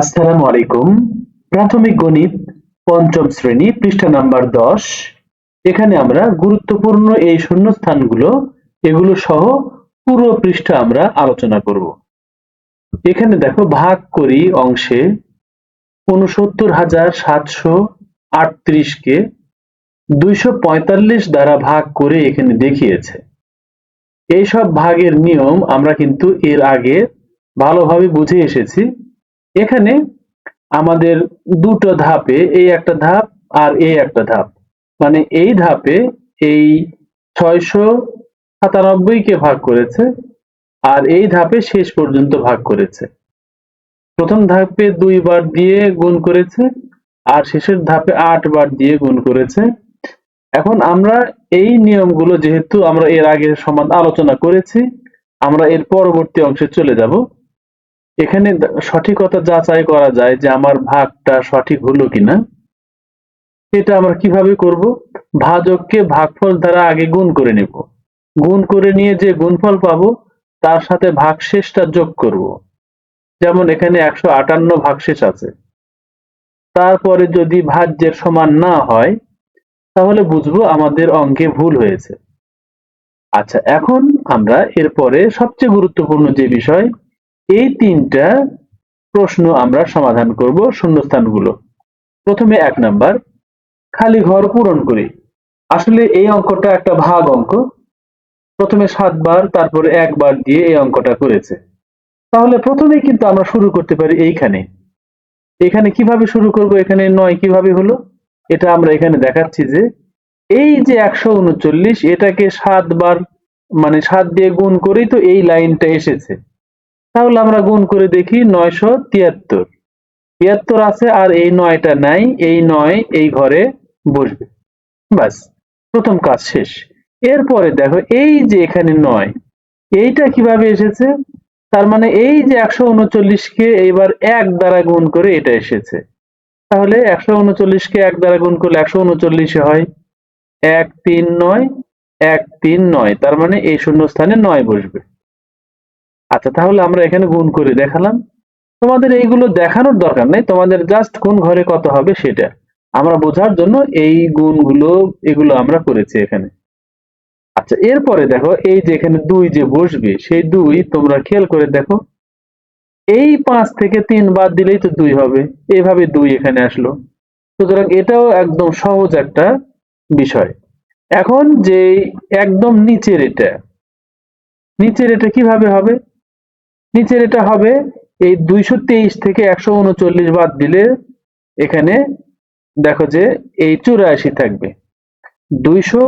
আসসালামু আলাইকুম। প্রাথমিক গণিত পঞ্চম শ্রেণি পৃষ্ঠা নাম্বার দশ। এখানে আমরা গুরুত্বপূর্ণ এই শূন্যস্থানগুলো, এগুলো সহ পুরো পৃষ্ঠা আমরা আলোচনা করব। এখানে দেখো ভাগ করি অংশে উনসত্তর হাজার সাতশো আটত্রিশকে দুইশো পঁয়তাল্লিশ দ্বারা ভাগ করে এখানে দেখিয়েছে। এইসব ভাগের নিয়ম আমরা কিন্তু এর আগে ভালোভাবে বুঝে এসেছি। এখানে আমাদের দুটো ধাপে এই একটা ধাপ আর এই একটা ধাপ। মানে এই ধাপে এই ছয়শো সাতানব্বই কে ভাগ করেছে আর এই ধাপে শেষ পর্যন্ত ভাগ করেছে। প্রথম ধাপে দুইবার দিয়ে গুণ করেছে আর শেষের ধাপে আট বার দিয়ে গুণ করেছে। এখন আমরা এই নিয়মগুলো যেহেতু আমরা এর আগে সমান আলোচনা করেছি, আমরা এর পরবর্তী অংশে চলে যাব। এখানে সঠিকতা যাচাই করা যায় যে আমার ভাগটা সঠিক হলো কিনা। এটা আমরা কীভাবে করব? ভাজককে ভাগফল দ্বারা আগে গুণ করে নেব। গুণ করে নিয়ে যে গুণফল পাবো, তার সাথে ভাগশেষটা যোগ করব। যেমন এখানে একশো আটান্ন ভাগশেষ আছে। তারপরে যদি ভাজ্যের সমান না হয়, তাহলে বুঝব আমাদের অঙ্কে ভুল হয়েছে। আচ্ছা এখন আমরা এরপরে সবচেয়ে গুরুত্বপূর্ণ যে বিষয় এই তিনটা প্রশ্ন আমরা সমাধান করব শূন্যস্থানগুলো। প্রথমে এক নাম্বার, খালি ঘর পূরণ করি। আসলে এই অঙ্কটা একটা ভাগ অঙ্ক। প্রথমে সাতবার, তারপরে একবার দিয়ে এই অঙ্কটা করেছে। তাহলে প্রথমেই কিন্তু আমরা শুরু করতে পারি এইখানে। এখানে কীভাবে শুরু করব, এখানে নয় কীভাবে হলো? এটা আমরা এখানে দেখাচ্ছি যে এই যে একশো উনচল্লিশ, এটাকে সাতবার মানে সাত দিয়ে গুণ করেই তো এই লাইনটা এসেছে। তাহলে আমরা গুণ করে দেখি নয়শো তিয়াত্তর। তিয়াত্তর আছে আর এই নয়টা নাই, এই নয় এই ঘরে বসবে। বাস, প্রথম কাজ শেষ। এরপরে দেখো, এই যে এখানে নয়, এইটা কীভাবে এসেছে? তার মানে এই যে একশো উনচল্লিশকে এইবার এক দ্বারা গুণ করে এটা এসেছে। তাহলে একশো উনচল্লিশকে এক দ্বারা গুণ করলে একশো উনচল্লিশে হয় এক তিন নয়, এক তিন নয়, তার মানে এই শূন্য স্থানে নয় বসবে। আচ্ছা তাহলে আমরা এখানে গুণ করে দেখালাম। তোমাদের এইগুলো দেখানোর দরকার নেই। তোমাদের জাস্ট কোন ঘরে কত হবে সেটা। আমরা বোঝার জন্য এই গুণগুলো, এগুলো আমরা করেছি এখানে। আচ্ছা এরপরে দেখো, এই যে এখানে দুই যে বসবে, সেই দুই তোমরা খেয়াল করে দেখো। এই পাঁচ থেকে তিন বাদ দিলেই তো দুই হবে। এইভাবে দুই এখানে আসলো। সুতরাং এটাও একদম সহজ একটা বিষয়। এখন যে একদম নিচের এটা নিচের এটা কীভাবে হবে? নিচের এটা হবে, এই দুইশো তেইশ থেকে একশো উনচল্লিশ বাদ দিলে এখানে দেখো যে এই চুরাশি থাকবে। দুইশো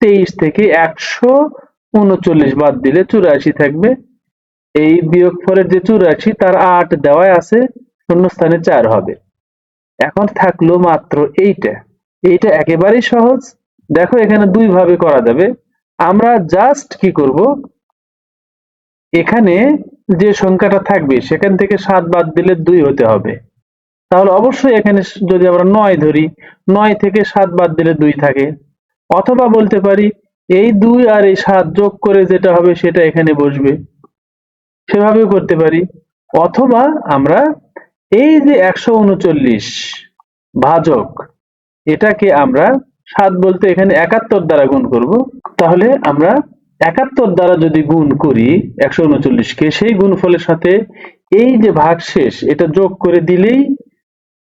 তেইশ থেকে একশো উনচল্লিশ বাদ দিলে চুরাশি থাকবে। এই বিয়োগ ফলের যে চুরাশি, তার আট দেওয়ায় আছে, শূন্যস্থানে চার হবে। এখন থাকল মাত্র এইটা। এইটা একেবারেই সহজ। দেখো এখানে দুই ভাবে করা যাবে। আমরা জাস্ট কি করব? এখানে যে সংখ্যাটা থাকবে, সেখান থেকে সাত বাদ দিলে দুই হতে হবে। তাহলে অবশ্যই এখানে যদি আমরা নয় ধরি, নয় থেকে সাত বাদ দিলে দুই থাকে। অথবা বলতে পারি, এই দুই আর এই সাত যোগ করে যেটা হবে সেটা এখানে বসবে। সেভাবে করতে পারি। অথবা আমরা এই যে একশো উনচল্লিশ ভাজক, এটাকে আমরা সাত বলতে এখানে একাত্তর দ্বারা গুণ করব। তাহলে আমরা একাত্তর দ্বারা যদি গুণ করি একশো উনচল্লিশকে সেই গুণফলের সাথে এই যে ভাগ শেষ এটা যোগ করে দিলেই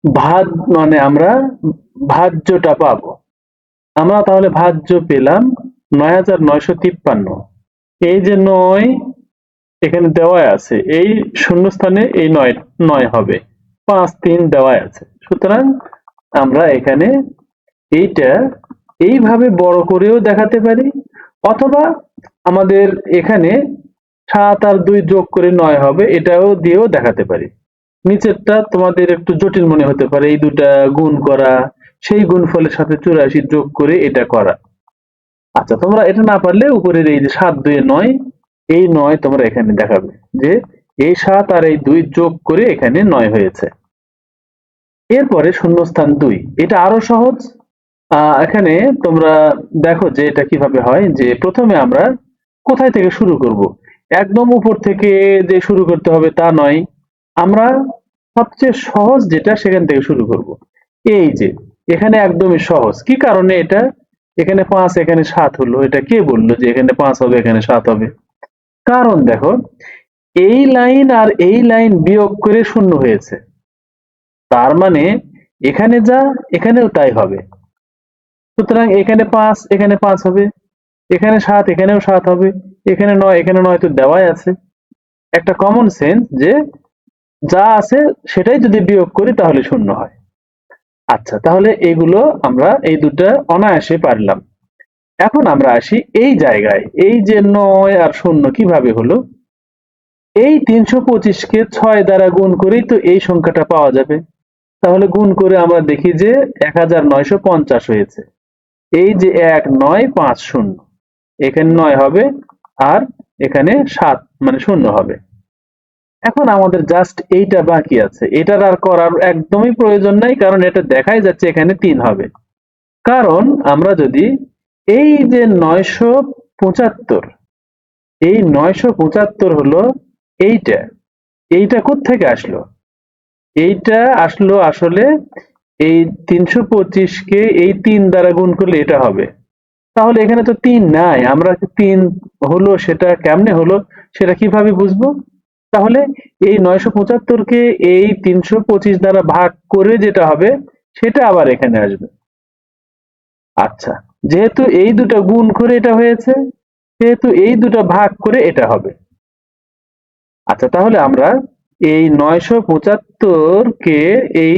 ভাজ মানে আমরা ভাজ্যটা পাবো। আমরা তাহলে ভাজ্য পেলাম নয় হাজার নয়শো তিপ্পান্ন। এই যে নয় এখানে দেওয়াই আছে, এই শূন্যস্থানে এই নয় নয় হবে। পাঁচ তিন দেওয়াই আছে। সুতরাং আমরা এখানে এইটা এইভাবে বড় করেও দেখাতে পারি, অথবা আমাদের এখানে সাত আর দুই যোগ করে নয় হবে, এটাও দিয়েও দেখাতে পারি। নিচেরটা তোমাদের একটু জটিল মনে হতে পারে, এই দুটা গুণ করা, সেই গুণফলের সাথে চুরাশি যোগ করে এটা করা। আচ্ছা তোমরা এটা না পারলে উপরের এই যে সাত, দুই, নয়, এই নয় তোমরা এখানে দেখাবে যে এই সাত আর এই দুই যোগ করে এখানে নয় হয়েছে। এরপরে শূন্যস্থান দুই, এটা আরও সহজ। আহ, এখানে তোমরা দেখো যে এটা কীভাবে হয় যে প্রথমে আমরা কোথায় থেকে শুরু করব? একদম উপর থেকে যে শুরু করতে হবে তা নয়। আমরা সবচেয়ে সহজ যেটা সেখান থেকে শুরু করব। এই যে, এখানে একদমই সহজ। কি কারণে এটা? এখানে পাঁচ, এখানে সাত হলো। এটা কে বলল যে এখানে পাঁচ হবে, এখানে সাত হবে? কারণ দেখো, এই লাইন আর এই লাইন বিয়োগ করে শূন্য হয়েছে। তার মানে এখানে যা, এখানেও তাই হবে। সুতরাং এখানে পাঁচ এখানে পাঁচ হবে। এখানে সাত, এখানেও সাত হবে, এখানে নয় এখানে নয় তো দেওয়াই আছে। একটা কমন সেন্স যে যা আছে সেটাই যদি বিয়োগ করি তাহলে শূন্য হয়। আচ্ছা তাহলে এগুলো আমরা এই দুটা অনায়াসে পারলাম। এখন আমরা আসি এই জায়গায়, এই যে নয় আর শূন্য কীভাবে হলো? এই তিনশো পঁচিশকে ছয় দ্বারা গুণ করেই তো এই সংখ্যাটা পাওয়া যাবে। তাহলে গুণ করে আমরা দেখি যে এক হাজার নয়শো পঞ্চাশ হয়েছে। এই যে এক, নয়, পাঁচ, শূন্য। এখানে নয় হবে আর এখানে সাত মানে শূন্য হবে। এখন আমাদের জাস্ট এইটা বাকি আছে। এটার আর করার একদমই প্রয়োজন নাই, কারণ এটা দেখাই যাচ্ছে এখানে তিন হবে। কারণ আমরা যদি এই যে নয়শো পঁচাত্তর, এই নয়শো পঁচাত্তর হলো এইটা। এইটা থেকে আসলো? এইটা আসলো আসলে এই তিনশো পঁচিশকে এই তিন দ্বারা গুণ করলে এটা হবে। তাহলে এখানে তো তিন নাই, আমরা তিন হলো, সেটা কেমনে হলো, সেটা কীভাবে বুঝব? তাহলে এই নয়শো পঁচাত্তরকে এই তিনশো পঁচিশ দ্বারা ভাগ করে যেটা হবে, সেটা আবার এখানে আসবে। আচ্ছা যেহেতু এই দুটো গুণ করে এটা হয়েছে, সেহেতু এই দুটো ভাগ করে এটা হবে। আচ্ছা তাহলে আমরা এই নয়শো পঁচাত্তর কে এই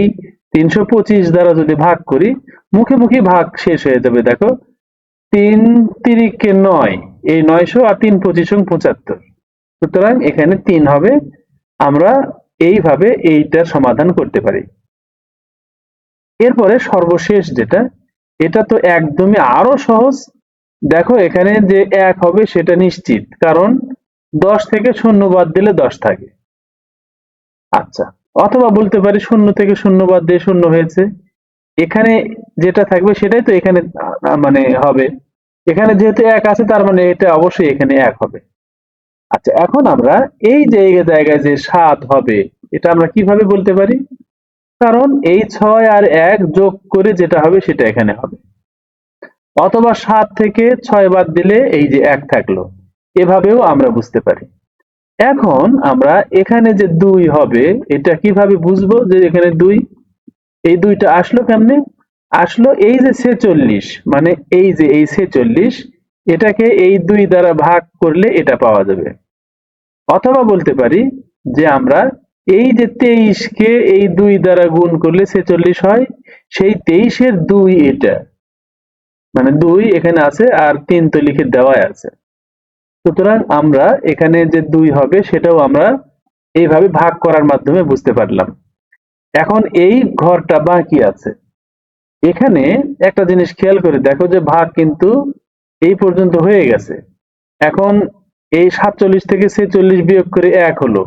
তিনশো পঁচিশ দ্বারা যদি ভাগ করি, মুখে মুখে ভাগ শেষ হয়ে যাবে, দেখো। তিন তিরিকে নয়। এই নয়শো আর তিন পঁচিশ পঁচাত্তর। সুতরাং এখানে তিন হবে। আমরা এইভাবে এইটার সমাধান করতে পারি। এরপরে সর্বশেষ যেটা, এটা তো একদমই আরও সহজ। দেখো এখানে যে এক হবে সেটা নিশ্চিত, কারণ দশ থেকে শূন্য বাদ দিলে দশ থাকে। আচ্ছা অথবা বলতে পারি শূন্য থেকে শূন্য বাদ দিয়ে শূন্য হয়েছে। এখানে যেটা থাকবে সেটাই তো এখানে মানে হবে। এখানে যেহেতু এক আছে, তার মানে এটা অবশ্যই এখানে এক হবে। আচ্ছা এখন আমরা এই জায়গা জায়গায় যে সাত হবে, এটা আমরা কীভাবে বলতে পারি? কারণ এই ছয় আর এক যোগ করে যেটা হবে সেটা এখানে হবে। অথবা সাত থেকে ছয় বাদ দিলে এই যে এক থাকল। এভাবেও আমরা বুঝতে পারি। এখন আমরা এখানে যে দুই হবে, এটা কীভাবে বুঝব যে এখানে দুই? এই দুইটা আসলো কেমনে? আসলো এই যে ছেচল্লিশ মানে এই যে এই ছেচল্লিশ, এটাকে এই দুই দ্বারা ভাগ করলে এটা পাওয়া যাবে। অথবা বলতে পারি যে আমরা এই যে তেইশকে এই দুই দ্বারা গুণ করলে ছেচল্লিশ হয়, সেই তেইশের দুই এটা। মানে দুই এখানে আছে আর তিন তো লিখে দেওয়াই আছে। সুতরাং আমরা এখানে যে দুই হবে সেটাও আমরা এইভাবে ভাগ করার মাধ্যমে বুঝতে পারলাম। এখন এই ঘরটা বাকি আছে। এখানে একটা জিনিস খেয়াল করে দেখো যে ভাগ কিন্তু এই পর্যন্ত হয়ে গেছে। এখন এই সাতচল্লিশ থেকে ছেচল্লিশ বিয়োগ করে এক হলো।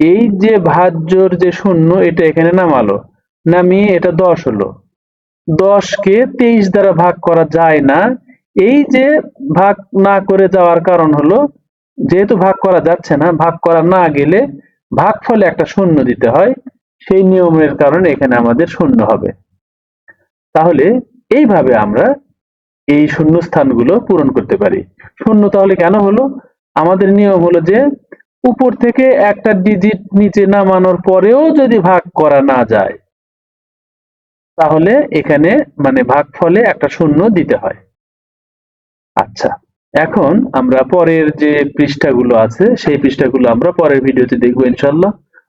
এই যে ভাজ্যর যে শূন্য, এটা এখানে নামালো। নামিয়ে এটা দশ হলো। দশকে তেইশ দ্বারা ভাগ করা যায় না। এই যে ভাগ না করে যাওয়ার কারণ হলো, যেহেতু ভাগ করা যাচ্ছে না, ভাগ করা না গেলে ভাগ ফলে একটা শূন্য দিতে হয়। সেই নিয়মের কারণে এখানে আমাদের শূন্য হবে। তাহলে এইভাবে আমরা এই শূন্য স্থানগুলো পূরণ করতে পারি। শূন্য তাহলে কেন হলো? আমাদের নিয়ম হলো যে উপর থেকে একটা ডিজিট নিচে নামানোর পরেও যদি ভাগ করা না যায়, তাহলে এখানে মানে ভাগ ফলে একটা শূন্য দিতে হয়। আচ্ছা এখন আমরা পরের যে পৃষ্ঠাগুলো আছে, সেই পৃষ্ঠাগুলো আমরা পরের ভিডিওতে দেখব ইনশাল্লাহ।